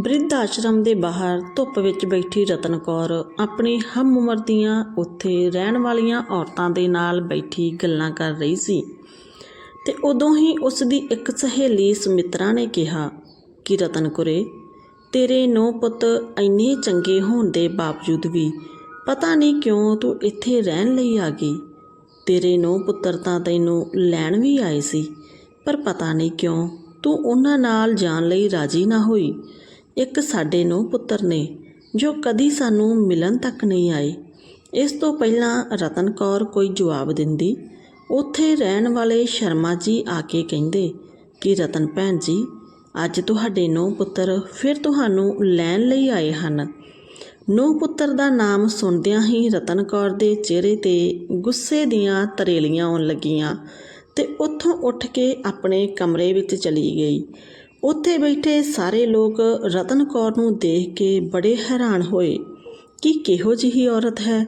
ਬ੍ਰਿਧ ਆਸ਼ਰਮ ਦੇ ਬਾਹਰ ਧੁੱਪ ਵਿੱਚ ਬੈਠੀ ਰਤਨ ਕੌਰ ਆਪਣੀ ਹਮ ਉਮਰ ਦੀਆਂ ਉੱਥੇ ਰਹਿਣ ਵਾਲੀਆਂ ਔਰਤਾਂ ਦੇ ਨਾਲ ਬੈਠੀ ਗੱਲਾਂ ਕਰ ਰਹੀ ਸੀ। ਤੇ ਉਦੋਂ ਹੀ ਉਸ ਦੀ ਇੱਕ ਸਹੇਲੀ ਸੁਮਿਤਰਾ ਨੇ ਕਿਹਾ ਕਿ, ਰਤਨ ਕੁਰੇ, ਤੇਰੇ ਨੌ ਪੁੱਤ ਇੰਨੇ ਚੰਗੇ ਹੋਣ ਦੇ ਬਾਵਜੂਦ ਵੀ ਪਤਾ ਨਹੀਂ ਕਿਉਂ ਤੂੰ ਇੱਥੇ ਰਹਿਣ ਲਈ ਆ ਗਈ। ਤੇਰੇ ਨੌ ਪੁੱਤਰ ਤਾਂ ਤੈਨੂੰ ਲੈਣ ਵੀ ਆਏ ਸੀ, ਪਰ ਪਤਾ ਨਹੀਂ ਕਿਉਂ ਤੂੰ ਉਹਨਾਂ ਨਾਲ ਜਾਣ ਲਈ ਰਾਜੀ ਨਾ ਹੋਈ। ਇੱਕ ਸਾਡੇ ਨੌ ਪੁੱਤਰ ਨੇ, ਜੋ ਕਦੀ ਸਾਨੂੰ ਮਿਲਣ ਤੱਕ ਨਹੀਂ ਆਏ। ਇਸ ਤੋਂ ਪਹਿਲਾਂ ਰਤਨ ਕੌਰ ਕੋਈ ਜਵਾਬ ਦਿੰਦੀ, ਉੱਥੇ ਰਹਿਣ ਵਾਲੇ ਸ਼ਰਮਾ ਜੀ ਆ ਕੇ ਕਹਿੰਦੇ ਕਿ, ਰਤਨ ਭੈਣ ਜੀ, ਅੱਜ ਤੁਹਾਡੇ ਨੌ ਪੁੱਤਰ ਫਿਰ ਤੁਹਾਨੂੰ ਲੈਣ ਲਈ ਆਏ ਹਨ। ਨੌ ਪੁੱਤਰ ਦਾ ਨਾਮ ਸੁਣਦਿਆਂ ਹੀ ਰਤਨ ਕੌਰ ਦੇ ਚਿਹਰੇ ਤੇ ਗੁੱਸੇ ਦੀਆਂ ਤਰੇਲੀਆਂ ਆਉਣ ਲੱਗੀਆਂ ਤੇ ਉੱਥੋਂ ਉੱਠ ਕੇ ਆਪਣੇ ਕਮਰੇ ਵਿੱਚ ਚਲੀ ਗਈ। ਉੱਥੇ ਬੈਠੇ ਸਾਰੇ ਲੋਕ ਰਤਨ ਕੌਰ ਨੂੰ ਦੇਖ ਕੇ ਬੜੇ ਹੈਰਾਨ ਹੋਏ ਕਿ ਕਿਹੋ ਜਿਹੀ ਔਰਤ ਹੈ।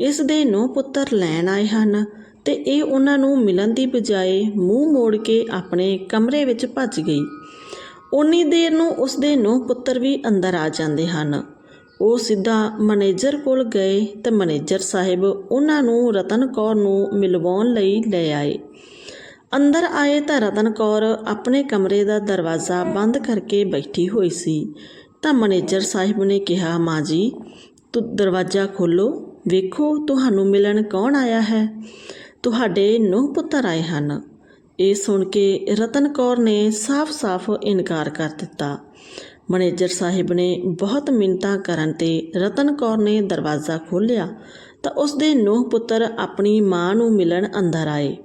ਇਸ ਦੇ ਨੌ ਪੁੱਤਰ ਲੈਣ ਆਏ ਹਨ ਤੇ ਇਹ ਉਹਨਾਂ ਨੂੰ ਮਿਲਣ ਦੀ ਬਜਾਏ ਮੂੰਹ ਮੋੜ ਕੇ ਆਪਣੇ ਕਮਰੇ ਵਿੱਚ ਭੱਜ ਗਈ। ਉਨੀ ਦੇਰ ਨੂੰ ਉਸ ਦੇ ਨੌ ਪੁੱਤਰ ਵੀ ਅੰਦਰ ਆ ਜਾਂਦੇ ਹਨ। ਉਹ ਸਿੱਧਾ ਮੈਨੇਜਰ ਕੋਲ ਗਏ ਤੇ ਮੈਨੇਜਰ ਸਾਹਿਬ ਉਹਨਾਂ ਨੂੰ ਰਤਨ ਕੌਰ ਨੂੰ ਮਿਲਵਾਉਣ ਲਈ ਲੈ ਆਏ। ਅੰਦਰ ਆਏ ਤਾਂ ਰਤਨ ਕੌਰ ਆਪਣੇ ਕਮਰੇ ਦਾ ਦਰਵਾਜ਼ਾ ਬੰਦ ਕਰਕੇ ਬੈਠੀ ਹੋਈ ਸੀ। ਤਾਂ ਮੈਨੇਜਰ ਸਾਹਿਬ ਨੇ ਕਿਹਾ, ਮਾਂ ਜੀ, ਤੂੰ ਦਰਵਾਜ਼ਾ ਖੋਲੋ। ਵੇਖੋ, ਤੁਹਾਨੂੰ ਮਿਲਣ ਕੌਣ ਆਇਆ ਹੈ? ਤੁਹਾਡੇ ਨੂੰਹ ਪੁੱਤਰ ਆਏ ਹਨ। ਇਹ ਸੁਣ ਕੇ ਰਤਨ ਕੌਰ ਨੇ ਸਾਫ਼-ਸਾਫ਼ ਇਨਕਾਰ ਕਰ ਦਿੱਤਾ। ਮੈਨੇਜਰ ਸਾਹਿਬ ਨੇ ਬਹੁਤ ਮਿੰਨਤਾਂ ਕਰਨ ਤੇ ਰਤਨ ਕੌਰ ਨੇ ਦਰਵਾਜ਼ਾ ਖੋਲ੍ਹਿਆ ਤਾਂ ਉਸ ਦੇ ਨੂੰਹ ਪੁੱਤਰ ਆਪਣੀ ਮਾਂ ਨੂੰ ਮਿਲਣ ਅੰਦਰ ਆਏ।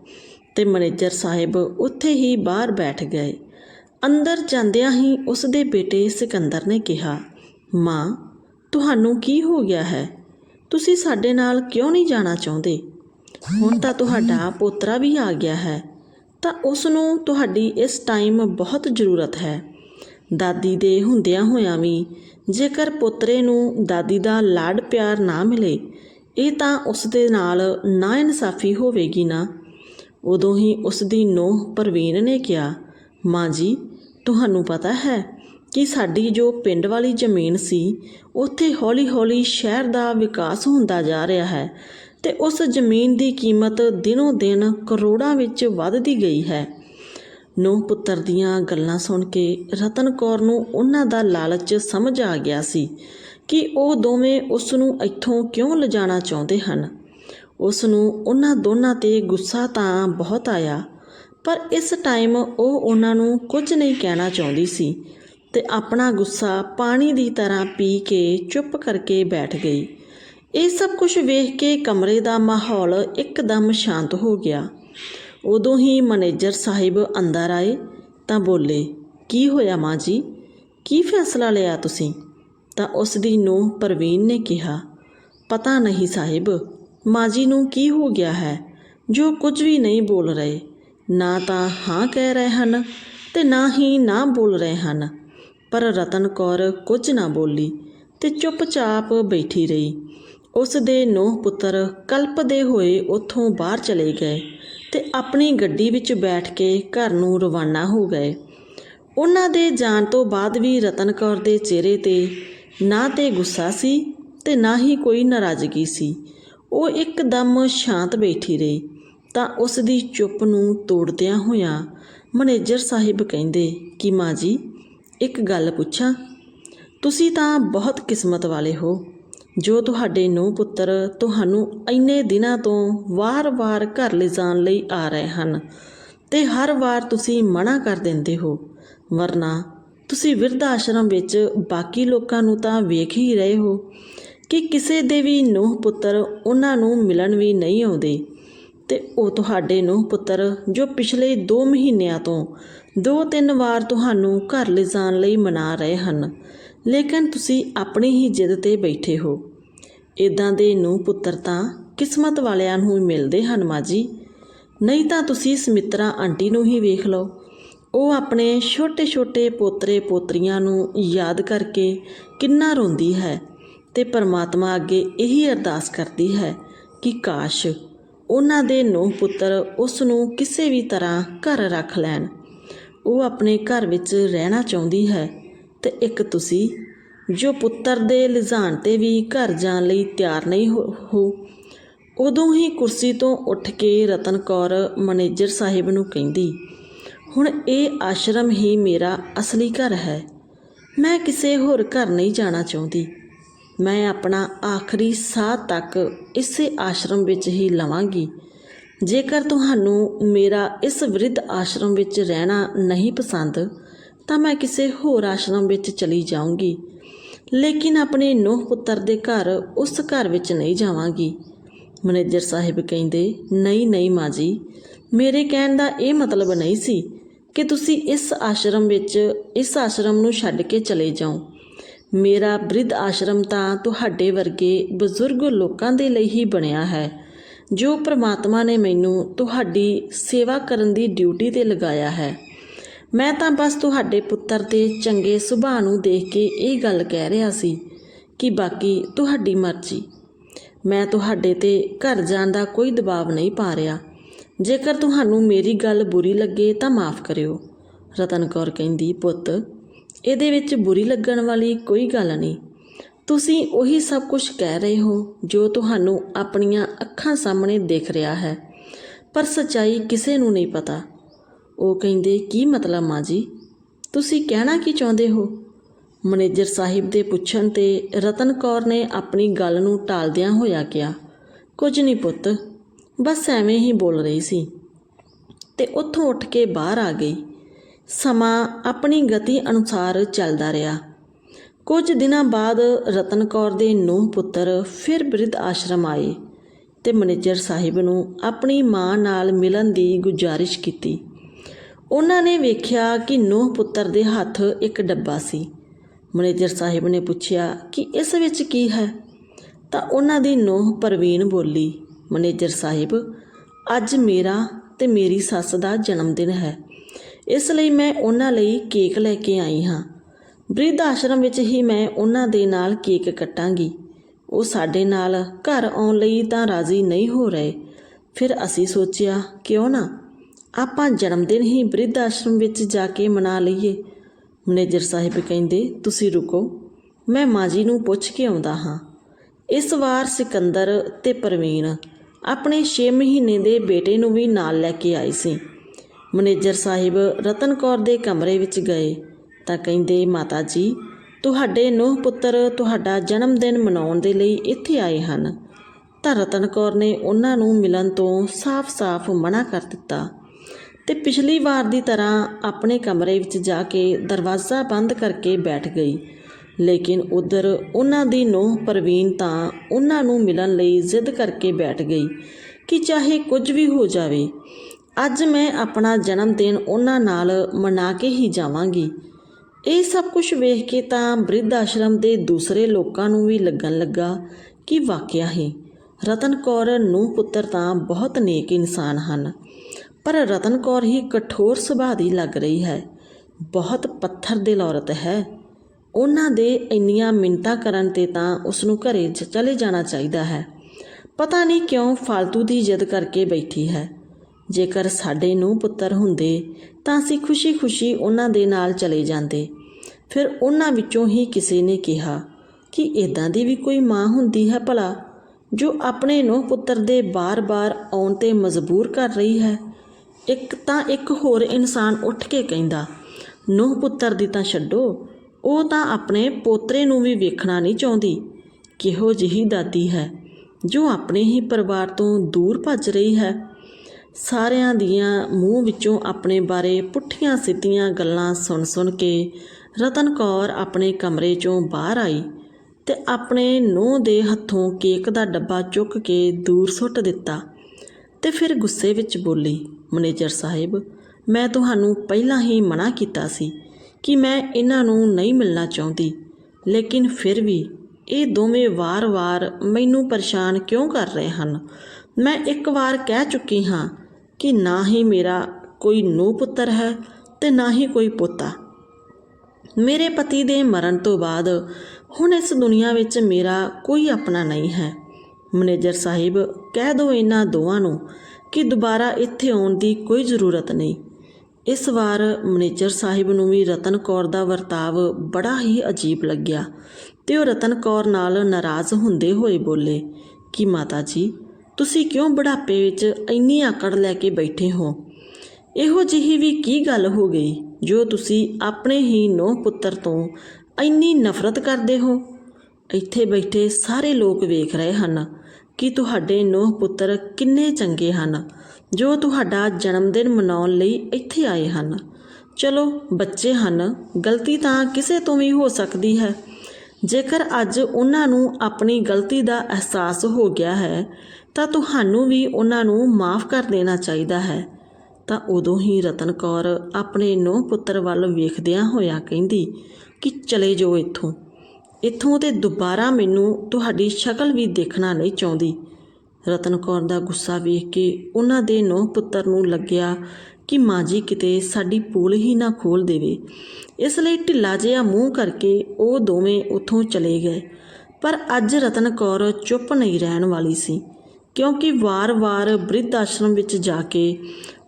ਤੇ ਮੈਨੇਜਰ ਸਾਹਿਬ ਉੱਥੇ ਹੀ ਬਾਹਰ ਬੈਠ ਗਏ। ਅੰਦਰ ਜਾਂਦਿਆਂ ਹੀ ਉਸ ਦੇ ਬੇਟੇ ਸਿਕੰਦਰ ਨੇ ਕਿਹਾ, ਮਾਂ, ਤੁਹਾਨੂੰ ਕੀ ਹੋ ਗਿਆ ਹੈ? ਤੁਸੀਂ ਸਾਡੇ ਨਾਲ ਕਿਉਂ ਨਹੀਂ ਜਾਣਾ ਚਾਹੁੰਦੇ? ਹੁਣ ਤਾਂ ਤੁਹਾਡਾ ਪੋਤਰਾ ਵੀ ਆ ਗਿਆ ਹੈ, ਤਾਂ ਉਸ ਨੂੰ ਤੁਹਾਡੀ ਇਸ ਟਾਈਮ ਬਹੁਤ ਜ਼ਰੂਰਤ ਹੈ। ਦਾਦੀ ਦੇ ਹੁੰਦਿਆਂ ਹੋਇਆਂ ਵੀ ਜੇਕਰ ਪੁੱਤਰੇ ਨੂੰ ਦਾਦੀ ਦਾ ਲਾਡ ਪਿਆਰ ਨਾ ਮਿਲੇ, ਇਹ ਤਾਂ ਉਸ ਦੇ ਨਾਲ ਨਾ ਇਨਸਾਫੀ ਹੋਵੇਗੀ ਨਾ। ਉਦੋਂ ਹੀ ਉਸ ਦੀ ਨੂੰਹ ਪ੍ਰਵੀਨ ਨੇ ਕਿਹਾ, ਮਾਂ ਜੀ, ਤੁਹਾਨੂੰ ਪਤਾ ਹੈ ਕਿ ਸਾਡੀ ਜੋ ਪਿੰਡ ਵਾਲੀ ਜ਼ਮੀਨ ਸੀ, ਉੱਥੇ ਹੌਲੀ-ਹੌਲੀ ਸ਼ਹਿਰ ਦਾ ਵਿਕਾਸ ਹੁੰਦਾ ਜਾ ਰਿਹਾ ਹੈ ਤੇ ਉਸ ਜ਼ਮੀਨ ਦੀ ਕੀਮਤ ਦਿਨੋਂ ਦਿਨ ਕਰੋੜਾਂ ਵਿੱਚ ਵੱਧਦੀ ਗਈ ਹੈ। ਨੂੰ ਪੁੱਤਰ ਦੀਆਂ ਗੱਲਾਂ ਸੁਣ ਕੇ ਰਤਨ ਕੌਰ ਨੂੰ ਉਹਨਾਂ ਦਾ ਲਾਲਚ ਸਮਝ ਆ ਗਿਆ ਸੀ ਕਿ ਉਹ ਦੋਵੇਂ ਉਸ ਨੂੰ ਇੱਥੋਂ ਕਿਉਂ ਲਿਜਾਣਾ ਚਾਹੁੰਦੇ ਹਨ। ਉਸ ਨੂੰ ਉਹਨਾਂ ਦੋਨਾਂ ਤੇ ਗੁੱਸਾ ਤਾਂ ਬਹੁਤ ਆਇਆ, ਪਰ ਇਸ ਟਾਈਮ ਉਹ ਉਹਨਾਂ ਨੂੰ ਕੁਝ ਨਹੀਂ ਕਹਿਣਾ ਚਾਹੁੰਦੀ ਸੀ ਤੇ ਆਪਣਾ ਗੁੱਸਾ ਪਾਣੀ ਦੀ ਤਰ੍ਹਾਂ ਪੀ ਕੇ ਚੁੱਪ ਕਰਕੇ ਬੈਠ ਗਈ। ਇਹ ਸਭ ਕੁਝ ਵੇਖ ਕੇ ਕਮਰੇ ਦਾ ਮਾਹੌਲ ਇੱਕਦਮ ਸ਼ਾਂਤ ਹੋ ਗਿਆ। ਉਦੋਂ ਹੀ ਮੈਨੇਜਰ ਸਾਹਿਬ ਅੰਦਰ ਆਏ ਤਾਂ ਬੋਲੇ, ਕੀ ਹੋਇਆ ਮਾਂ ਜੀ? ਕੀ ਫੈਸਲਾ ਲਿਆ ਤੁਸੀਂ? ਤਾਂ ਉਸ ਦੀ ਨੂੰਹ ਪ੍ਰਵੀਨ ਨੇ ਕਿਹਾ, ਪਤਾ ਨਹੀਂ ਸਾਹਿਬ ਮਾਂ ਜੀ ਨੂੰ ਕੀ ਹੋ ਗਿਆ ਹੈ? ਜੋ ਕੁਝ ਵੀ ਨਹੀਂ ਬੋਲ ਰਹੇ, ਨਾ ਤਾਂ ਹਾਂ ਕਹਿ ਰਹੇ ਹਨ ਤੇ ਨਾ ਹੀ ਨਾ ਬੋਲ ਰਹੇ ਹਨ। ਪਰ ਰਤਨ ਕੌਰ ਕੁਝ ਨਾ ਬੋਲੀ ਤੇ ਚੁੱਪਚਾਪ ਬੈਠੀ ਰਹੀ। ਉਸ ਦੇ ਨੂੰਹ ਪੁੱਤਰ ਕਲਪਦੇ ਹੋਏ ਉੱਥੋਂ ਬਾਹਰ ਚਲੇ ਗਏ ਤੇ ਆਪਣੀ ਗੱਡੀ ਵਿੱਚ ਬੈਠ ਕੇ ਘਰ ਨੂੰ ਰਵਾਨਾ ਹੋ ਗਏ। ਉਹਨਾਂ ਦੇ ਜਾਣ ਤੋਂ ਬਾਅਦ ਵੀ ਰਤਨ ਕੌਰ ਦੇ ਚਿਹਰੇ ਤੇ ਨਾ ਤੇ ਗੁੱਸਾ ਸੀ ਤੇ ਨਾ ਹੀ ਕੋਈ ਨਾਰਾਜ਼ਗੀ ਸੀ। ਉਹ ਇੱਕਦਮ ਸ਼ਾਂਤ ਬੈਠੀ ਰਹੀ। ਤਾਂ ਉਸ ਦੀ ਚੁੱਪ ਨੂੰ ਤੋੜਦਿਆਂ ਹੋਇਆਂ ਮੈਨੇਜਰ ਸਾਹਿਬ ਕਹਿੰਦੇ, ਕਿ ਮਾਂ ਜੀ, ਇੱਕ ਗੱਲ ਪੁੱਛਾਂ? ਤੁਸੀਂ ਤਾਂ ਬਹੁਤ ਕਿਸਮਤ ਵਾਲੇ ਹੋ। ਜੋ ਤੁਹਾਡੇ ਨੂੰ ਪੁੱਤਰ ਤੁਹਾਨੂੰ ਇੰਨੇ ਦਿਨਾਂ ਤੋਂ ਵਾਰ-ਵਾਰ ਘਰ ਲਿਜਾਣ ਲਈ ਆ ਰਹੇ ਹਨ ਤੇ ਹਰ ਵਾਰ ਤੁਸੀਂ ਮਨਾ ਕਰ ਦਿੰਦੇ ਹੋ, ਵਰਨਾ ਤੁਸੀਂ ਵਿਰਧ ਆਸ਼ਰਮ ਵਿੱਚ ਬਾਕੀ ਲੋਕਾਂ ਨੂੰ ਤਾਂ ਵੇਖ ਹੀ ਰਹੇ ਹੋ। ਕਿ ਕਿਸੇ ਦੇ ਵੀ ਨੂੰਹ ਪੁੱਤਰ ਉਹਨਾਂ ਨੂੰ ਮਿਲਣ ਵੀ ਨਹੀਂ ਆਉਂਦੇ। ਤੇ ਉਹ ਤੁਹਾਡੇ ਨੂੰਹ ਪੁੱਤਰ ਜੋ ਪਿਛਲੇ 2 ਮਹੀਨਿਆਂ ਤੋਂ ਦੋ ਤਿੰਨ ਵਾਰ ਤੁਹਾਨੂੰ ਘਰ ਲਿਜਾਣ ਲਈ ਮਨਾ ਰਹੇ ਹਨ, ਲੇਕਿਨ ਤੁਸੀਂ ਆਪਣੀ ਹੀ ਜਿੱਦ ਤੇ ਬੈਠੇ ਹੋ। ਇਦਾਂ ਦੇ ਨੂੰਹ ਪੁੱਤਰ ਤਾਂ ਕਿਸਮਤ ਵਾਲਿਆਂ ਨੂੰ ਮਿਲਦੇ ਹਨ ਮਾਜੀ। ਨਹੀਂ ਤਾਂ ਤੁਸੀਂ ਸਮਿਤਰਾ ਆਂਟੀ ਨੂੰ ਹੀ ਵੇਖ ਲਓ। ਉਹ ਆਪਣੇ ਛੋਟੇ-ਛੋਟੇ ਪੋਤਰੇ ਪੋਤਰੀਆਂ ਨੂੰ ਯਾਦ ਕਰਕੇ ਕਿੰਨਾ ਰੋਂਦੀ ਹੈ। ਅਤੇ ਪਰਮਾਤਮਾ ਅੱਗੇ ਇਹੀ ਅਰਦਾਸ ਕਰਦੀ ਹੈ ਕਿ ਕਾਸ਼ ਉਹਨਾਂ ਦੇ ਨੂੰਹ ਪੁੱਤਰ ਉਸ ਨੂੰ ਕਿਸੇ ਵੀ ਤਰ੍ਹਾਂ ਘਰ ਰੱਖ ਲੈਣ। ਉਹ ਆਪਣੇ ਘਰ ਵਿੱਚ ਰਹਿਣਾ ਚਾਹੁੰਦੀ ਹੈ ਤੇ ਇੱਕ ਤੁਸੀਂ, ਜੋ ਪੁੱਤਰ ਦੇ ਲਿਜਾਣ ਤੇ ਵੀ ਘਰ ਜਾਣ ਲਈ ਤਿਆਰ ਨਹੀਂ ਹੋ ਹੋ, ਉਦੋਂ ਹੀ ਕੁਰਸੀ ਤੋਂ ਉੱਠ ਕੇ ਰਤਨ ਕੌਰ ਮੈਨੇਜਰ ਸਾਹਿਬ ਨੂੰ ਕਹਿੰਦੀ, ਹੁਣ ਇਹ ਆਸ਼ਰਮ ਹੀ ਮੇਰਾ ਅਸਲੀ ਘਰ ਹੈ। ਮੈਂ ਕਿਸੇ ਹੋਰ ਘਰ ਨਹੀਂ ਜਾਣਾ ਚਾਹੁੰਦੀ। ਮੈਂ ਆਪਣਾ ਆਖਰੀ ਸਾਹ ਤੱਕ ਇਸੇ ਆਸ਼ਰਮ ਵਿੱਚ ਹੀ ਲਵਾਂਗੀ। ਜੇਕਰ ਤੁਹਾਨੂੰ ਮੇਰਾ ਇਸ ਵਿਰਧ ਆਸ਼ਰਮ ਵਿੱਚ ਰਹਿਣਾ ਨਹੀਂ ਪਸੰਦ, ਤਾਂ ਮੈਂ ਕਿਸੇ ਹੋਰ ਆਸ਼ਰਮ ਵਿੱਚ ਚਲੀ ਜਾਊਂਗੀ। ਲੇਕਿਨ ਆਪਣੇ ਨੂੰਹ ਪੁੱਤਰ ਦੇ ਘਰ ਉਸ ਘਰ ਵਿੱਚ ਨਹੀਂ ਜਾਵਾਂਗੀ। ਮੈਨੇਜਰ ਸਾਹਿਬ ਕਹਿੰਦੇ, ਨਹੀਂ ਨਹੀਂ ਮਾਂ ਜੀ, ਮੇਰੇ ਕਹਿਣ ਦਾ ਇਹ ਮਤਲਬ ਨਹੀਂ ਸੀ ਕਿ ਤੁਸੀਂ ਇਸ ਆਸ਼ਰਮ ਵਿੱਚ, ਇਸ ਆਸ਼ਰਮ ਨੂੰ ਛੱਡ ਕੇ ਚਲੇ ਜਾਓ। ਮੇਰਾ ਬ੍ਰਿਧ ਆਸ਼ਰਮ ਤਾਂ ਤੁਹਾਡੇ ਵਰਗੇ ਬਜ਼ੁਰਗ ਲੋਕਾਂ ਦੇ ਲਈ ਹੀ ਬਣਿਆ ਹੈ, ਜੋ ਪ੍ਰਮਾਤਮਾ ਨੇ ਮੈਨੂੰ ਤੁਹਾਡੀ ਸੇਵਾ ਕਰਨ ਦੀ ਡਿਊਟੀ ਤੇ ਲਗਾਇਆ ਹੈ। ਮੈਂ ਤਾਂ ਬਸ ਤੁਹਾਡੇ ਪੁੱਤਰ ਦੇ ਚੰਗੇ ਸੁਭਾਅ ਨੂੰ ਦੇਖ ਕੇ ਇਹ ਗੱਲ ਕਹਿ ਰਿਹਾ ਸੀ ਕਿ ਬਾਕੀ ਤੁਹਾਡੀ ਮਰਜ਼ੀ। ਮੈਂ ਤੁਹਾਡੇ ਤੇ ਘਰ ਜਾਣ ਦਾ ਕੋਈ ਦਬਾਅ ਨਹੀਂ ਪਾ ਰਿਹਾ। ਜੇਕਰ ਤੁਹਾਨੂੰ ਮੇਰੀ ਗੱਲ ਬੁਰੀ ਲੱਗੇ ਤਾਂ ਮਾਫ ਕਰਿਓ, ਰਤਨ ਕੌਰ ਕਹਿੰਦੀ, ਪੁੱਤ ਇਹਦੇ ਵਿੱਚ ਬੁਰੀ ਲੱਗਣ ਵਾਲੀ ਕੋਈ ਗੱਲ ਨਹੀਂ। ਤੁਸੀਂ ਉਹੀ ਸਭ ਕੁਝ ਕਹਿ ਰਹੇ ਹੋ ਜੋ ਤੁਹਾਨੂੰ ਆਪਣੀਆਂ ਅੱਖਾਂ ਸਾਹਮਣੇ ਦਿਖ ਰਿਹਾ ਹੈ, ਪਰ ਸੱਚਾਈ ਕਿਸੇ ਨੂੰ ਨਹੀਂ ਪਤਾ। ਉਹ ਕਹਿੰਦੇ, ਕੀ ਮਤਲਬ ਮਾਂ ਜੀ? ਤੁਸੀਂ ਕਹਿਣਾ ਕੀ ਚਾਹੁੰਦੇ ਹੋ? ਮੈਨੇਜਰ ਸਾਹਿਬ ਦੇ ਪੁੱਛਣ ਤੇ ਰਤਨ ਕੌਰ ਨੇ ਆਪਣੀ ਗੱਲ ਨੂੰ ਟਾਲਦਿਆਂ ਹੋਇਆ ਕਿਹਾ, ਕੁਝ ਨਹੀਂ ਪੁੱਤ, ਬਸ ਐਵੇਂ ਹੀ ਬੋਲ ਰਹੀ ਸੀ। ਤੇ ਉੱਥੋਂ ਉੱਠ ਕੇ ਬਾਹਰ ਆ ਗਈ। ਸਮਾਂ ਆਪਣੀ ਗਤੀ ਅਨੁਸਾਰ ਚੱਲਦਾ ਰਿਹਾ। ਕੁਝ ਦਿਨਾਂ ਬਾਅਦ ਰਤਨ ਕੌਰ ਦੇ ਨੂੰਹ ਪੁੱਤਰ ਫਿਰ ਬ੍ਰਿਧ ਆਸ਼ਰਮ ਆਏ ਤੇ ਮੈਨੇਜਰ ਸਾਹਿਬ ਨੂੰ ਆਪਣੀ ਮਾਂ ਨਾਲ ਮਿਲਣ ਦੀ ਗੁਜ਼ਾਰਿਸ਼ ਕੀਤੀ। ਉਹਨਾਂ ਨੇ ਵੇਖਿਆ ਕਿ ਨੂੰਹ ਪੁੱਤਰ ਦੇ ਹੱਥ ਇੱਕ ਡੱਬਾ ਸੀ। ਮੈਨੇਜਰ ਸਾਹਿਬ ਨੇ ਪੁੱਛਿਆ ਕਿ ਇਸ ਵਿੱਚ ਕੀ ਹੈ? ਤਾਂ ਉਹਨਾਂ ਦੀ ਨੂੰਹ ਪ੍ਰਵੀਨ ਬੋਲੀ, ਮੈਨੇਜਰ ਸਾਹਿਬ, ਅੱਜ ਮੇਰਾ ਤੇ ਮੇਰੀ ਸੱਸ ਦਾ ਜਨਮ ਦਿਨ ਹੈ। ਇਸ ਲਈ ਮੈਂ ਉਹਨਾਂ ਲਈ ਕੇਕ ਲੈ ਕੇ ਆਈ ਹਾਂ। ਬ੍ਰਿਧ ਆਸ਼ਰਮ ਵਿੱਚ ਹੀ ਮੈਂ ਉਹਨਾਂ ਦੇ ਨਾਲ ਕੇਕ ਕੱਟਾਂਗੀ। ਉਹ ਸਾਡੇ ਨਾਲ ਘਰ ਆਉਣ ਲਈ ਤਾਂ ਰਾਜ਼ੀ ਨਹੀਂ ਹੋ ਰਹੇ। ਫਿਰ ਅਸੀਂ ਸੋਚਿਆ, ਕਿਉਂ ਨਾ? ਆਪਾਂ ਜਨਮ ਦਿਨ ਹੀ ਬ੍ਰਿਧ ਆਸ਼ਰਮ ਵਿੱਚ ਜਾ ਕੇ ਮਨਾ ਲਈਏ। ਮੈਨੇਜਰ ਸਾਹਿਬ ਕਹਿੰਦੇ, ਤੁਸੀਂ ਰੁਕੋ, ਮੈਂ ਮਾਂ ਜੀ ਨੂੰ ਪੁੱਛ ਕੇ ਆਉਂਦਾ ਹਾਂ। ਇਸ ਵਾਰ ਸਿਕੰਦਰ ਤੇ ਪ੍ਰਵੀਨ ਆਪਣੇ 6 ਮਹੀਨੇ ਦੇ ਬੇਟੇ ਨੂੰ ਵੀ ਨਾਲ ਲੈ ਕੇ ਆਈ ਸੀ। ਮੈਨੇਜਰ ਸਾਹਿਬ ਰਤਨ ਕੌਰ ਦੇ ਕਮਰੇ ਵਿੱਚ ਗਏ ਤਾਂ ਕਹਿੰਦੇ, ਮਾਤਾ ਜੀ, ਤੁਹਾਡੇ ਨੂੰਹ ਪੁੱਤਰ ਤੁਹਾਡਾ ਜਨਮ ਦਿਨ ਮਨਾਉਣ ਦੇ ਲਈ ਇੱਥੇ ਆਏ ਹਨ। ਤਾਂ ਰਤਨ ਕੌਰ ਨੇ ਉਹਨਾਂ ਨੂੰ ਮਿਲਣ ਤੋਂ ਸਾਫ਼-ਸਾਫ਼ ਮਨਾ ਕਰ ਦਿੱਤਾ ਤੇ ਪਿਛਲੀ ਵਾਰ ਦੀ ਤਰ੍ਹਾਂ ਆਪਣੇ ਕਮਰੇ ਵਿੱਚ ਜਾ ਕੇ ਦਰਵਾਜ਼ਾ ਬੰਦ ਕਰਕੇ ਬੈਠ ਗਈ। ਲੇਕਿਨ ਉਧਰ ਉਹਨਾਂ ਦੀ ਨੂੰਹ ਪ੍ਰਵੀਨ ਤਾਂ ਉਹਨਾਂ ਨੂੰ ਮਿਲਣ ਲਈ ਜ਼ਿੱਦ ਕਰਕੇ ਬੈਠ ਗਈ ਕਿ ਚਾਹੇ ਕੁਝ ਵੀ ਹੋ ਜਾਵੇ ਅੱਜ ਮੈਂ ਆਪਣਾ ਜਨਮ ਦਿਨ ਉਹਨਾਂ ਨਾਲ ਮਨਾ ਕੇ ਹੀ ਜਾਵਾਂਗੀ। ਇਹ ਸਭ ਕੁਝ ਵੇਖ ਕੇ ਤਾਂ ਬ੍ਰਿਧ ਆਸ਼ਰਮ ਦੇ ਦੂਸਰੇ ਲੋਕਾਂ ਨੂੰ ਵੀ ਲੱਗਣ ਲੱਗਾ ਕਿ ਵਾਕਿਆ ਹੀ ਰਤਨ ਕੌਰ ਨੂੰ ਪੁੱਤਰ ਤਾਂ ਬਹੁਤ ਨੇਕ ਇਨਸਾਨ ਹਨ, ਪਰ ਰਤਨ ਕੌਰ ਹੀ ਕਠੋਰ ਸੁਭਾਅ ਦੀ ਲੱਗ ਰਹੀ ਹੈ। ਬਹੁਤ ਪੱਥਰ ਦਿਲ ਔਰਤ ਹੈ। ਉਹਨਾਂ ਦੇ ਇੰਨੀਆਂ ਮਿੰਤਾ ਕਰਨ ਤੇ ਤਾਂ ਉਸ ਨੂੰ ਘਰੇ ਚ- ਚਲੇ ਜਾਣਾ ਚਾਹੀਦਾ ਹੈ। ਪਤਾ ਨਹੀਂ ਕਿਉਂ ਫालतू ਦੀ ਜਿੱਦ ਕਰਕੇ ਬੈਠੀ ਹੈ। ਜੇਕਰ ਸਾਡੇ ਨੂੰ ਪੁੱਤਰ ਹੁੰਦੇ, ਤਾਂ ਅਸੀਂ ਖੁਸ਼ੀ-ਖੁਸ਼ੀ ਉਹਨਾਂ ਦੇ ਨਾਲ ਚਲੇ ਜਾਂਦੇ। ਫਿਰ ਉਹਨਾਂ ਵਿੱਚੋਂ ਹੀ ਕਿਸੇ ਨੇ ਕਿਹਾ ਕਿ ਇਦਾਂ ਦੀ ਵੀ ਕੋਈ ਮਾਂ ਹੁੰਦੀ ਹੈ ਭਲਾ, ਜੋ ਆਪਣੇ ਨੂੰ ਪੁੱਤਰ ਦੇ ਬਾਰ-ਬਾਰ ਆਉਣ ਤੇ ਮਜਬੂਰ ਕਰ ਰਹੀ ਹੈ। ਇੱਕ ਤਾਂ ਇੱਕ ਹੋਰ ਇਨਸਾਨ ਉੱਠ ਕੇ ਕਹਿੰਦਾ, ਨੂੰਹ ਪੁੱਤਰ ਦੀ ਤਾਂ ਛੱਡੋ, ਉਹ ਤਾਂ ਆਪਣੇ ਪੋਤਰੇ ਨੂੰ ਵੀ ਵੇਖਣਾ ਨਹੀਂ ਚਾਹੁੰਦੀ। ਕਿਹੋ ਜਿਹੀ ਦਾਦੀ ਹੈ, ਜੋ ਆਪਣੇ ਹੀ ਪਰਿਵਾਰ ਤੋਂ ਦੂਰ ਭੱਜ ਰਹੀ ਹੈ। ਸਾਰਿਆਂ ਦੀਆਂ ਮੂੰਹ ਵਿੱਚੋਂ ਆਪਣੇ ਬਾਰੇ ਪੁੱਠੀਆਂ ਸਿੱਧੀਆਂ ਗੱਲਾਂ ਸੁਣ-ਸੁਣ ਕੇ ਰਤਨ ਕੌਰ ਆਪਣੇ ਕਮਰੇ 'ਚੋਂ ਬਾਹਰ ਆਈ ਤੇ ਆਪਣੇ ਨੂੰਹ ਦੇ ਹੱਥੋਂ ਕੇਕ ਦਾ ਡੱਬਾ ਚੁੱਕ ਕੇ ਦੂਰ ਸੁੱਟ ਦਿੱਤਾ ਤੇ ਫਿਰ ਗੁੱਸੇ ਵਿੱਚ ਬੋਲੀ, ਮੈਨੇਜਰ ਸਾਹਿਬ, ਮੈਂ ਤੁਹਾਨੂੰ ਪਹਿਲਾਂ ਹੀ ਮਨਾ ਕੀਤਾ ਸੀ ਕਿ ਮੈਂ ਇਹਨਾਂ ਨੂੰ ਨਹੀਂ ਮਿਲਣਾ ਚਾਹੁੰਦੀ, ਲੇਕਿਨ ਫਿਰ ਵੀ ਇਹ ਦੋਵੇਂ ਵਾਰ-ਵਾਰ ਮੈਨੂੰ ਪਰੇਸ਼ਾਨ ਕਿਉਂ ਕਰ ਰਹੇ ਹਨ? ਮੈਂ ਇੱਕ ਵਾਰ ਕਹਿ ਚੁੱਕੀ ਹਾਂ ਕਿ ਨਾ ਹੀ ਮੇਰਾ ਕੋਈ ਨੂੰਹ ਪੁੱਤਰ ਹੈ ਤੇ ਨਾ ਹੀ ਕੋਈ ਪੋਤਾ। ਮੇਰੇ ਪਤੀ ਦੇ ਮਰਨ ਤੋਂ ਬਾਅਦ ਹੁਣ ਇਸ ਦੁਨੀਆ ਵਿੱਚ ਮੇਰਾ ਕੋਈ ਆਪਣਾ ਨਹੀਂ ਹੈ। ਮੈਨੇਜਰ ਸਾਹਿਬ, ਕਹਿ ਦਿਓ ਇਹਨਾਂ ਦੋਵਾਂ ਨੂੰ ਕਿ ਦੁਬਾਰਾ ਇੱਥੇ ਆਉਣ ਦੀ ਕੋਈ ਜ਼ਰੂਰਤ ਨਹੀਂ। ਇਸ ਵਾਰ ਮੈਨੇਜਰ ਸਾਹਿਬ ਨੂੰ ਵੀ ਰਤਨ ਕੌਰ ਦਾ ਵਰਤਾਵ ਬੜਾ ਹੀ ਅਜੀਬ ਲੱਗਿਆ ਤੇ ਉਹ ਰਤਨ ਕੌਰ ਨਾਲ ਨਾਰਾਜ਼ ਹੁੰਦੇ ਹੋਏ ਬੋਲੇ, ਕਿ ਮਾਤਾ ਜੀ ਤੁਸੀਂ ਕਿਉਂ ਬੁਢਾਪੇ ਵਿੱਚ ਇੰਨੀ ਆਕੜ ਲੈ ਕੇ ਬੈਠੇ ਹੋ? ਇਹੋ ਜਿਹੀ ਵੀ ਕੀ ਗੱਲ ਹੋ ਗਈ ਜੋ ਤੁਸੀਂ ਆਪਣੇ ਹੀ ਨੌ ਪੁੱਤਰ ਤੋਂ ਇੰਨੀ ਨਫ਼ਰਤ ਕਰਦੇ ਹੋ? ਇੱਥੇ ਬੈਠੇ ਸਾਰੇ ਲੋਕ ਵੇਖ ਰਹੇ ਹਨ ਕਿ ਤੁਹਾਡੇ ਨੋਹ ਪੁੱਤਰ ਕਿੰਨੇ ਚੰਗੇ ਹਨ, ਜੋ ਤੁਹਾਡਾ ਜਨਮ ਦਿਨ ਮਨਾਉਣ ਲਈ ਇੱਥੇ ਆਏ ਹਨ। ਚਲੋ, ਬੱਚੇ ਹਨ, ਗਲਤੀ ਤਾਂ ਕਿਸੇ ਤੋਂ ਵੀ ਹੋ ਸਕਦੀ ਹੈ। ਜੇਕਰ ਅੱਜ ਉਹਨਾਂ ਨੂੰ ਆਪਣੀ ਗਲਤੀ ਦਾ ਅਹਿਸਾਸ ਹੋ ਗਿਆ ਹੈ ਤਾਂ ਤੁਹਾਨੂੰ ਵੀ ਉਹਨਾਂ ਨੂੰ ਮਾਫ ਕਰ ਦੇਣਾ ਚਾਹੀਦਾ ਹੈ। ਤਾਂ ਉਦੋਂ ਹੀ ਰਤਨ ਕੌਰ ਆਪਣੇ ਨੌ ਪੁੱਤਰ ਵੱਲ ਵੇਖਦਿਆਂ ਹੋਇਆ ਕਹਿੰਦੀ, ਕਿ ਚਲੇ ਜਾਓ ਇੱਥੋਂ। ਇੱਥੋਂ ਤੇ ਦੁਬਾਰਾ ਮੈਨੂੰ ਤੁਹਾਡੀ ਸ਼ਕਲ ਵੀ ਦੇਖਣਾ ਨਹੀਂ ਚਾਹੁੰਦੀ। ਰਤਨ ਕੌਰ ਦਾ ਗੁੱਸਾ ਵੇਖ ਕੇ ਉਹਨਾਂ ਦੇ ਨੌ ਪੁੱਤਰ ਨੂੰ ਲੱਗਿਆ ਕਿ ਮਾਂ ਜੀ ਕਿਤੇ ਸਾਡੀ ਪੋਲ ਹੀ ਨਾ ਖੋਲ ਦੇਵੇ। ਇਸ ਲਈ ਢਿੱਲਾ ਜਿਹਾ ਮੂੰਹ ਕਰਕੇ ਉਹ ਦੋਵੇਂ ਉੱਥੋਂ ਚਲੇ ਗਏ। ਪਰ ਅੱਜ ਰਤਨ ਕੌਰ ਚੁੱਪ ਨਹੀਂ ਰਹਿਣ ਵਾਲੀ ਸੀ। ਕਿਉਂਕਿ ਵਾਰ-ਵਾਰ ਬ੍ਰਿਧ ਆਸ਼ਰਮ ਵਿੱਚ ਜਾ ਕੇ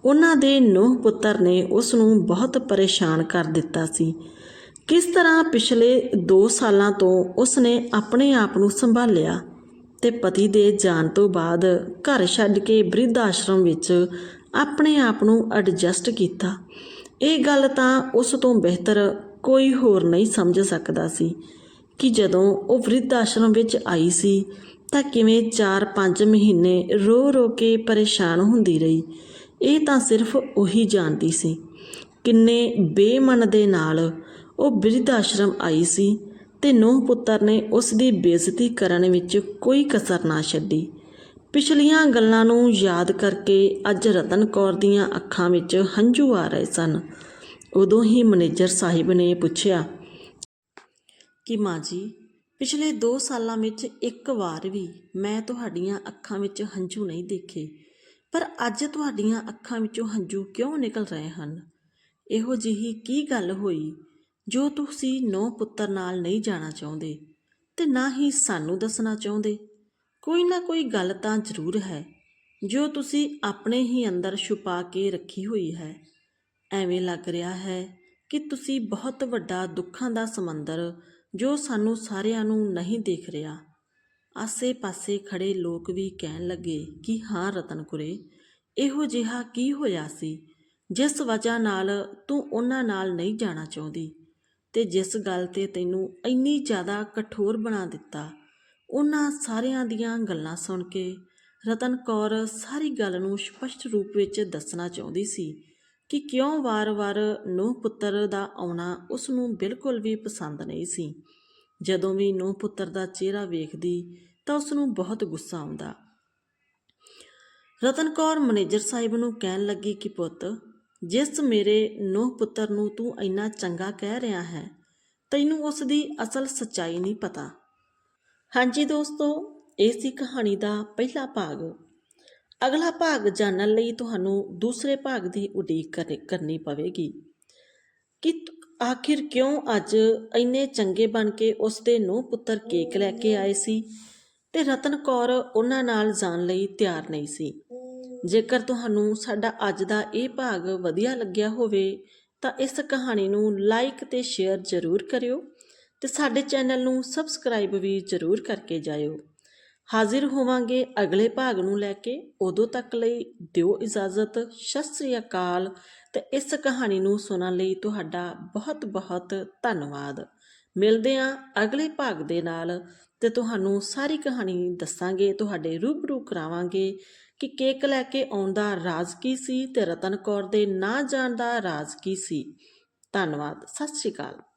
ਉਹਨਾਂ ਦੇ ਨੂੰਹ ਪੁੱਤਰ ਨੇ ਉਸ ਨੂੰ ਬਹੁਤ ਪਰੇਸ਼ਾਨ ਕਰ ਦਿੱਤਾ ਸੀ। ਕਿਸ ਤਰ੍ਹਾਂ ਪਿਛਲੇ 2 ਸਾਲਾਂ ਤੋਂ ਉਸ ਨੇ ਆਪਣੇ ਆਪ ਨੂੰ ਸੰਭਾਲਿਆ ਤੇ ਪਤੀ ਦੇ ਜਾਣ ਤੋਂ ਬਾਅਦ ਘਰ ਛੱਡ ਕੇ ਬ੍ਰਿਧ ਆਸ਼ਰਮ ਵਿੱਚ ਆਪਣੇ ਆਪ ਨੂੰ ਐਡਜਸਟ ਕੀਤਾ। ਇਹ ਗੱਲ ਤਾਂ ਉਸ ਤੋਂ ਬਿਹਤਰ ਕੋਈ ਹੋਰ ਨਹੀਂ ਸਮਝ ਸਕਦਾ ਸੀ ਕਿ ਜਦੋਂ ਉਹ ਬ੍ਰਿਧ ਆਸ਼ਰਮ ਵਿੱਚ ਆਈ ਸੀ ਤਾਂ ਕਿਵੇਂ 4-5 ਮਹੀਨੇ ਰੋ-ਰੋ ਕੇ ਪਰੇਸ਼ਾਨ ਹੁੰਦੀ ਰਹੀ। ਇਹ ਤਾਂ ਸਿਰਫ ਉਹੀ ਜਾਣਦੀ ਸੀ। ਕਿੰਨੇ ਬੇਮਨ ਦੇ ਨਾਲ ਉਹ ਬਿਰਧ ਆਸ਼ਰਮ ਆਈ ਸੀ ਤੇ ਨੂੰਹ ਪੁੱਤਰ ਨੇ ਉਸ ਦੀ ਬੇਇੱਜ਼ਤੀ ਕਰਨ ਵਿੱਚ ਕੋਈ ਕਸਰ ਨਾ ਛੱਡੀ। ਪਿਛਲੀਆਂ ਗੱਲਾਂ ਨੂੰ ਯਾਦ ਕਰਕੇ ਅੱਜ ਰਤਨ ਕੌਰ ਦੀਆਂ ਅੱਖਾਂ ਵਿੱਚ ਹੰਝੂ ਆ ਰਹੇ ਸਨ। ਉਦੋਂ ਹੀ ਮੈਨੇਜਰ ਸਾਹਿਬ ਨੇ ਪੁੱਛਿਆ, ਕਿ ਮਾਂ ਜੀ ਪਿਛਲੇ 2 ਸਾਲਾਂ ਵਿੱਚ ਇੱਕ ਵਾਰ ਵੀ ਮੈਂ ਤੁਹਾਡੀਆਂ ਅੱਖਾਂ ਵਿੱਚ ਹੰਝੂ ਨਹੀਂ ਦੇਖੇ। ਪਰ ਅੱਜ ਤੁਹਾਡੀਆਂ ਅੱਖਾਂ ਵਿੱਚੋਂ ਹੰਝੂ ਕਿਉਂ ਨਿਕਲ ਰਹੇ ਹਨ? ਇਹੋ ਜਿਹੀ ਕੀ ਗੱਲ ਹੋਈ ਜੋ ਤੁਸੀਂ ਨੌ ਪੁੱਤਰ ਨਾਲ ਨਹੀਂ ਜਾਣਾ ਚਾਹੁੰਦੇ ਤੇ ਨਾ ਹੀ ਸਾਨੂੰ ਦੱਸਣਾ ਚਾਹੁੰਦੇ? ਕੋਈ ਨਾ ਕੋਈ ਗੱਲ ਤਾਂ ਜ਼ਰੂਰ ਹੈ ਜੋ ਤੁਸੀਂ ਆਪਣੇ ਹੀ ਅੰਦਰ ਛੁਪਾ ਕੇ ਰੱਖੀ ਹੋਈ ਹੈ। ਐਵੇਂ ਲੱਗ ਰਿਹਾ ਹੈ ਕਿ ਤੁਸੀਂ ਬਹੁਤ ਵੱਡਾ ਦੁੱਖਾਂ ਦਾ ਸਮੁੰਦਰ ਜੋ ਸਾਨੂੰ ਸਾਰਿਆਂ ਨੂੰ ਨਹੀਂ ਦੇਖ ਰਿਹਾ। ਆਸੇ-ਪਾਸੇ ਖੜੇ ਲੋਕ ਵੀ ਕਹਿਣ ਲੱਗੇ ਕਿ ਹਾਂ ਰਤਨ ਕੁਰੇ, ਇਹੋ ਜਿਹਾ ਕੀ ਹੋਇਆ ਸੀ? ਜਿਸ ਵਜ੍ਹਾ ਨਾਲ ਤੂੰ ਉਹਨਾਂ ਨਾਲ ਨਹੀਂ ਜਾਣਾ ਚਾਹੁੰਦੀ ਤੇ ਜਿਸ ਗੱਲ ਤੇ ਤੈਨੂੰ ਇੰਨੀ ਜ਼ਿਆਦਾ ਕਠੋਰ ਬਣਾ ਦਿੱਤਾ। ਉਹਨਾਂ ਸਾਰਿਆਂ ਦੀਆਂ ਗੱਲਾਂ ਸੁਣ ਕੇ ਰਤਨ ਕੌਰ ਸਾਰੀ ਗੱਲ ਨੂੰ ਸਪਸ਼ਟ ਰੂਪ ਵਿੱਚ ਦੱਸਣਾ ਚਾਹੁੰਦੀ ਸੀ ਕਿ ਕਿਉਂ ਵਾਰ-ਵਾਰ ਨੂੰਹ ਪੁੱਤਰ ਦਾ ਆਉਣਾ ਉਸ ਨੂੰ ਬਿਲਕੁਲ ਵੀ ਪਸੰਦ ਨਹੀਂ ਸੀ। ਜਦੋਂ ਵੀ ਨੂੰਹ ਪੁੱਤਰ ਦਾ ਚਿਹਰਾ ਵੇਖਦੀ ਤਾਂ ਉਸ ਨੂੰ ਬਹੁਤ ਗੁੱਸਾ ਆਉਂਦਾ। ਰਤਨ ਕੌਰ ਮੈਨੇਜਰ ਸਾਹਿਬ ਨੂੰ ਕਹਿਣ ਲੱਗੀ ਕਿ ਪੁੱਤ, ਜਿਸ ਮੇਰੇ ਨੂੰਹ ਪੁੱਤਰ ਨੂੰ ਤੂੰ ਇੰਨਾ ਚੰਗਾ ਕਹਿ ਰਿਹਾ ਹੈ, ਤੈਨੂੰ ਉਸ ਦੀ ਅਸਲ ਸੱਚਾਈ ਨਹੀਂ ਪਤਾ। ਹਾਂਜੀ ਦੋਸਤੋ ਇਹ ਸੀ ਕਹਾਣੀ ਦਾ ਪਹਿਲਾ ਭਾਗ ਅਗਲਾ ਭਾਗ ਜਾਣਨ ਲਈ ਤੁਹਾਨੂੰ ਦੂਸਰੇ ਭਾਗ ਦੀ ਉਡੀਕ ਕਰ- ਕਰਨੀ ਪਵੇਗੀ। ਕਿ ਆਖਿਰ ਕਿਉਂ ਅੱਜ ਇੰਨੇ ਚੰਗੇ ਬਣ ਕੇ ਉਸ ਦੇ ਨੂੰਹ ਪੁੱਤਰ ਕੇਕ ਲੈ ਕੇ ਆਏ ਸੀ ਤੇ ਰਤਨ ਕੌਰ ਉਹਨਾਂ ਨਾਲ ਜਾਣ ਲਈ ਤਿਆਰ ਨਹੀਂ ਸੀ? ਜੇਕਰ ਤੁਹਾਨੂੰ ਸਾਡਾ ਅੱਜ ਦਾ ਇਹ ਭਾਗ ਵਧੀਆ ਲੱਗਿਆ ਹੋਵੇ, ਤਾਂ ਇਸ ਕਹਾਣੀ ਨੂੰ ਲਾਈਕ ਤੇ ਸ਼ੇਅਰ ਜ਼ਰੂਰ ਕਰਿਓ ਤੇ ਸਾਡੇ ਚੈਨਲ ਨੂੰ ਸਬਸਕ੍ਰਾਈਬ ਵੀ ਜ਼ਰੂਰ ਕਰਕੇ ਜਾਇਓ। ਹਾਜ਼ਰ ਹੋਵਾਂਗੇ ਅਗਲੇ ਭਾਗ ਨੂੰ ਲੈ ਕੇ। ਉਦੋਂ ਤੱਕ ਲਈ ਦਿਓ ਇਜਾਜ਼ਤ। ਸਤਿ ਸ੍ਰੀ ਅਕਾਲ। ਤੇ ਇਸ ਕਹਾਣੀ ਨੂੰ ਸੁਣਨ ਲਈ ਤੁਹਾਡਾ ਬਹੁਤ ਬਹੁਤ ਧੰਨਵਾਦ। ਮਿਲਦੇ ਹਾਂ ਅਗਲੇ ਭਾਗ ਦੇ ਨਾਲ ਤੇ ਤੁਹਾਨੂੰ ਸਾਰੀ ਕਹਾਣੀ ਦੱਸਾਂਗੇ, ਤੁਹਾਡੇ ਰੂਬਰੂ ਕਰਾਵਾਂਗੇ ਕਿ ਕੇਕ ਲੈ ਕੇ ਆਉਣ ਦਾ ਰਾਜ਼ ਕੀ ਸੀ ਤੇ ਰਤਨ ਕੌਰ ਦੇ ਨਾ ਜਾਣ ਦਾ ਰਾਜ਼ ਕੀ ਸੀ। ਧੰਨਵਾਦ। ਸਤਿ ਸ਼੍ਰੀ ਅਕਾਲ।